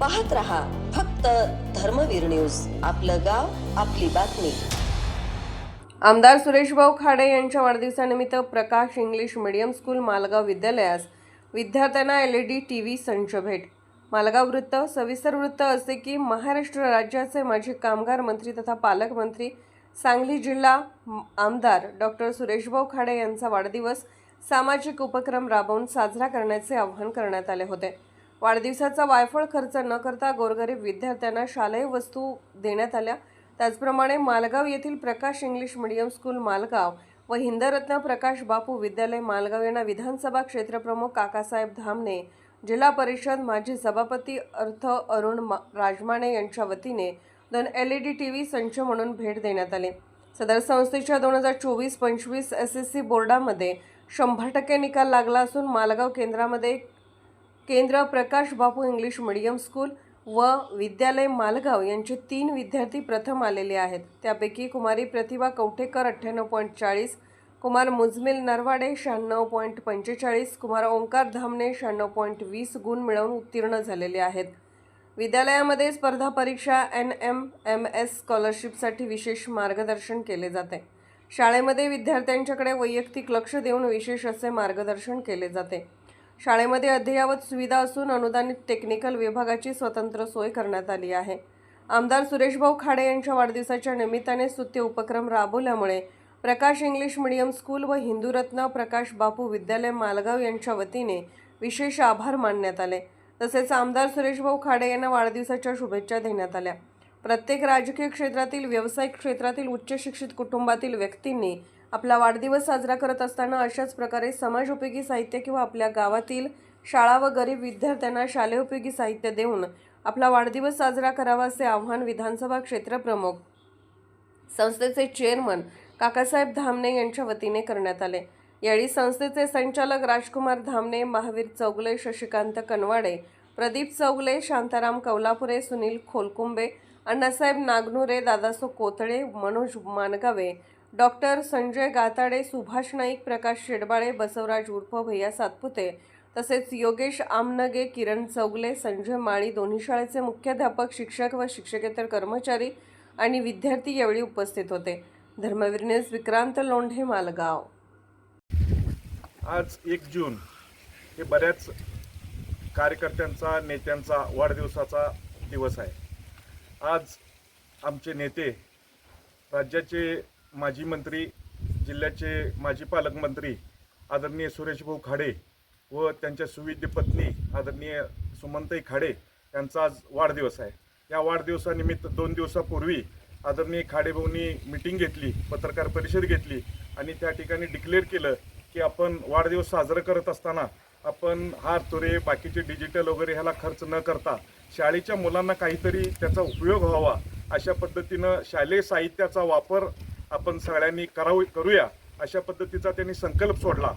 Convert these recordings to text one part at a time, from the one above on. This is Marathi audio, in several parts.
पाहत रहा फक्त धर्मवीर न्यूज. आपलं गाव आपली बातमी. आमदार सुरेशभाऊ खाडे यांच्या वाढदिवसानिमित्त Prakash English medium school Malgaon विद्यालयास विद्यार्थ्यांना L E D T V संच भेट. मालगाव वृत्त सविस्तर वृत्त असे की महाराष्ट्र राज्याचे माजी कामगार मंत्री तथा पालकमंत्री सांगली जिल्हा आमदार डॉक्टर सुरेशभाऊ खाडे यांचा वाढदिवस सामाजिक उपक्रम राबवून साजरा करण्याचे आवाहन करण्यात आले होते. वाढदिवसाचा वायफळ खर्च न करता गोरगरीब विद्यार्थ्यांना शालेय वस्तू देण्यात आल्या. त्याचप्रमाणे मालगाव येथील Prakash English medium school Malgaon व हिंदरत्न प्रकाश बापू विद्यालय मालगाव यांना विधानसभा क्षेत्रप्रमुख काकासाहेब धामणे जिल्हा परिषद माजी सभापती अर्थ अरुण मा- राजमाने यांच्या वतीने दोन L E D T V संच म्हणून भेट देण्यात आले. सदर संस्थेच्या दोन हजार चोवीस पंचवीस एस एस सी बोर्डामध्ये शंभर टक्के निकाल लागला असून मालगाव केंद्रामध्ये केंद्र Prakash Bapu English medium school व विद्यालय मालगाव यांचे तीन विद्यार्थी प्रथम आलेले आहेत. त्यापैकी कुमारी प्रतिभा कवठेकर अठ्ठ्याण्णव पॉईंट चाळीस कुमार मुजमिल नरवाडे शहाण्णव पॉईंट पंचेचाळीस कुमार ओंकार धामणे शहाण्णव पॉईंट वीस गुण मिळवून उत्तीर्ण झालेले आहेत. विद्यालयामध्ये स्पर्धा परीक्षा एन एम एम एस स्कॉलरशिपसाठी विशेष मार्गदर्शन केले जाते. शाळेमध्ये विद्यार्थ्यांच्याकडे वैयक्तिक लक्ष देऊन विशेष असे मार्गदर्शन केले जाते. शाळेमध्ये अद्ययावत सुविधा असून अनुदानित टेक्निकल विभागाची स्वतंत्र सोय करण्यात आली आहे. आमदार सुरेशभाऊ खाडे यांच्या वाढदिवसाच्या निमित्ताने स्तुत्य उपक्रम राबवल्यामुळे प्रकाश इंग्लिश मीडियम स्कूल व हिंदूरत्न प्रकाश बापू विद्यालय मालगाव यांच्या वतीने विशेष आभार मानण्यात आले. तसेच आमदार सुरेशभाऊ खाडे यांना वाढदिवसाच्या शुभेच्छा देण्यात आल्या. प्रत्येक राजकीय क्षेत्रातील व्यावसायिक क्षेत्रातील उच्च शिक्षित कुटुंबातील व्यक्तींनी आपला वाढदिवस साजरा करत असताना अशाच प्रकारे समाजोपयोगी साहित्य किंवा आपल्या गावातील शाळा व गरीब विद्यार्थ्यांना शालेयोपयोगी साहित्य देऊन आपला वाढदिवस साजरा करावा असे आव्हान विधानसभा क्षेत्रप्रमुख संस्थेचे चेअरमन काकासाहेब धामणे यांच्या वतीने करण्यात आले. यावेळी संस्थेचे संचालक राजकुमार धामणे महावीर चौगले शशिकांत कनवाडे प्रदीप चौगले शांताराम कौलापुरे सुनील खोलकुंबे अण्णासाहेब नागनुरे दादासो कोथळे मनोज मानगावे डॉक्टर संजय गाताडे सुभाष नाईक प्रकाश शेडबाळे बसवराज उर्फ भैया सातपुते तसेच योगेश आमनगे किरण चौगले संजय माळी दोन्ही शाळेचे मुख्याध्यापक शिक्षक व शिक्षकेतर कर्मचारी आणि विद्यार्थी यावेळी उपस्थित होते. धर्मवीर न्यूज विक्रांत लोंढे मालगाव. आज एक जून हे बऱ्याच कार्यकर्त्यांचा नेत्यांचा वाढदिवसाचा दिवस आहे. आज आमचे नेते राज्याचे माजी मंत्री जिल्ह्याचे माजी पालकमंत्री आदरणीय सुरेशभाऊ खाडे व त्यांच्या सुविद्य पत्नी आदरणीय सुमंताई खाडे यांचा आज वाढदिवस आहे. या वाढदिवसानिमित्त दोन दिवसापूर्वी आदरणीय खाडेभाऊंनी मिटिंग घेतली पत्रकार परिषद घेतली आणि त्या ठिकाणी डिक्लेअर केलं की आपण वाढदिवस साजरा करत असताना आपण हार तुरे बाकीचे डिजिटल वगैरे ह्याला खर्च न करता शाळेच्या मुलांना काहीतरी त्याचा उपयोग व्हावा अशा पद्धतीनं शालेय साहित्याचा वापर आपण सगळ्यांनी करावं करूया अशा पद्धतीचा त्यांनी संकल्प सोडला.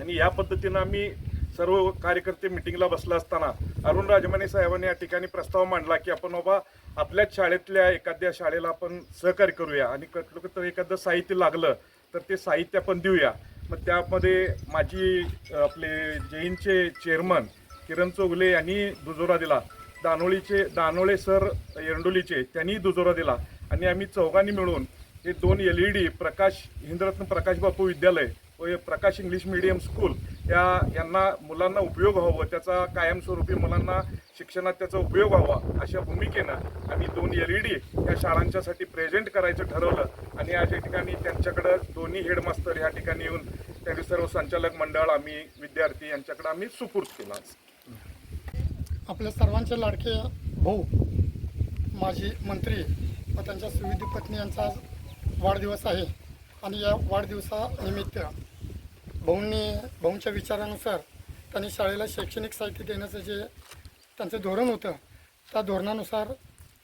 आणि या पद्धतीनं आम्ही सर्व कार्यकर्ते मिटिंगला बसला असताना अरुण राजमाने साहेबांनी या ठिकाणी प्रस्ताव मांडला की आपण बाबा आपल्याच शाळेतल्या एखाद्या शाळेला आपण सहकार्य करूया. आणि कुठलं तर एखादं साहित्य लागलं तर ते साहित्य आपण देऊया. मग त्यामध्ये माझी आपले जैनचे चेअरमन किरण चोगले यांनी दुजोरा दिला. दानोळीचे दानोळे सर येरंडोलीचे त्यांनी दुजोरा दिला. आणि आम्ही चौघांनी मिळून हे दोन L E D Prakash Hindratna Prakash Bapu विद्यालय व हे प्रकाश इंग्लिश मीडियम स्कूल या यांना मुलांना उपयोग व्हावं त्याचा कायमस्वरूपी मुलांना शिक्षणात त्याचा उपयोग व्हावा अशा भूमिकेनं आम्ही दोन एल ई डी या शाळांच्यासाठी प्रेझेंट करायचं ठरवलं आणि आज या ठिकाणी त्यांच्याकडं दोन्ही हेडमास्तर या ठिकाणी येऊन त्यांनी सर्व संचालक मंडळ आम्ही विद्यार्थी यांच्याकडे आम्ही सुपूर्द केला आज. आपल्या सर्वांचे लाडके भाऊ माजी मंत्री व त्यांच्या सुविधी पत्नी यांचा आज वाढदिवस आहे. आणि या वाढदिवसानिमित्त भाऊंनी भाऊंच्या विचारानुसार त्यांनी शाळेला शैक्षणिक साहित्य देण्याचं जे त्यांचं धोरण होतं त्या धोरणानुसार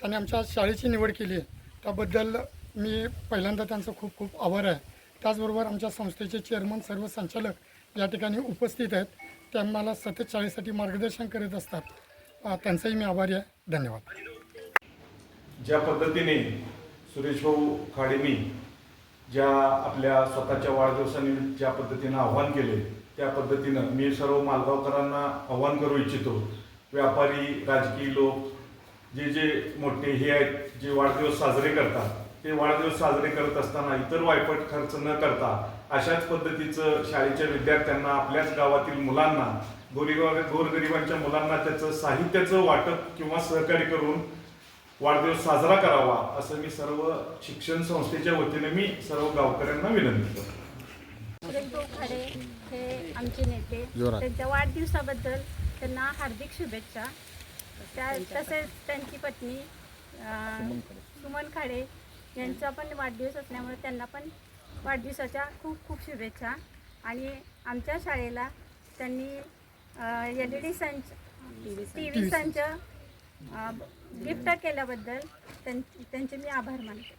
त्यांनी आमच्या शाळेची निवड केली त्याबद्दल मी पहिल्यांदा त्यांचं खूप खूप आभार आहे. त्याचबरोबर आमच्या संस्थेचे चेअरमन सर्व संचालक या ठिकाणी उपस्थित आहेत. ते आम्हाला सतत शाळेसाठी मार्गदर्शन करत असतात. त्यांचाही मी आभारी आहे. धन्यवाद. ज्या पद्धतीने सुरेश भाऊ ज्या आपल्या स्वतःच्या वाढदिवसाने ज्या पद्धतीनं आव्हान केले त्या पद्धतीनं मी सर्व मालगावकरांना आव्हान करू इच्छितो. व्यापारी राजकीय लोक जे जे मोठे हे आहेत जे वाढदिवस साजरे करतात ते वाढदिवस साजरे करत असताना इतर वायपट खर्च न करता अशाच पद्धतीचं शाळेच्या विद्यार्थ्यांना आपल्याच गावातील मुलांना गोरगरिबा गोरगरिबांच्या मुलांना त्याचं साहित्याचं वाटप किंवा सहकार्य करून वाढदिवस साजरा करावा असं मी सर्व शिक्षण संस्थेच्या वतीने मी सर्व गावकऱ्यांना विनंती करतो. हे आमचे नेते. त्यांच्या वाढदिवसाबद्दल त्यांना हार्दिक शुभेच्छा. त्या तसेच त्यांची पत्नी सुमन खाडे यांचा पण वाढदिवस असल्यामुळे त्यांना पण वाढदिवसाच्या खूप खूप शुभेच्छा. आणि आमच्या शाळेला त्यांनी एल ई डी संच टी व्ही संच गिफ्ट केल्याबद्दल त्यां त्यांचे मी आभार मानते.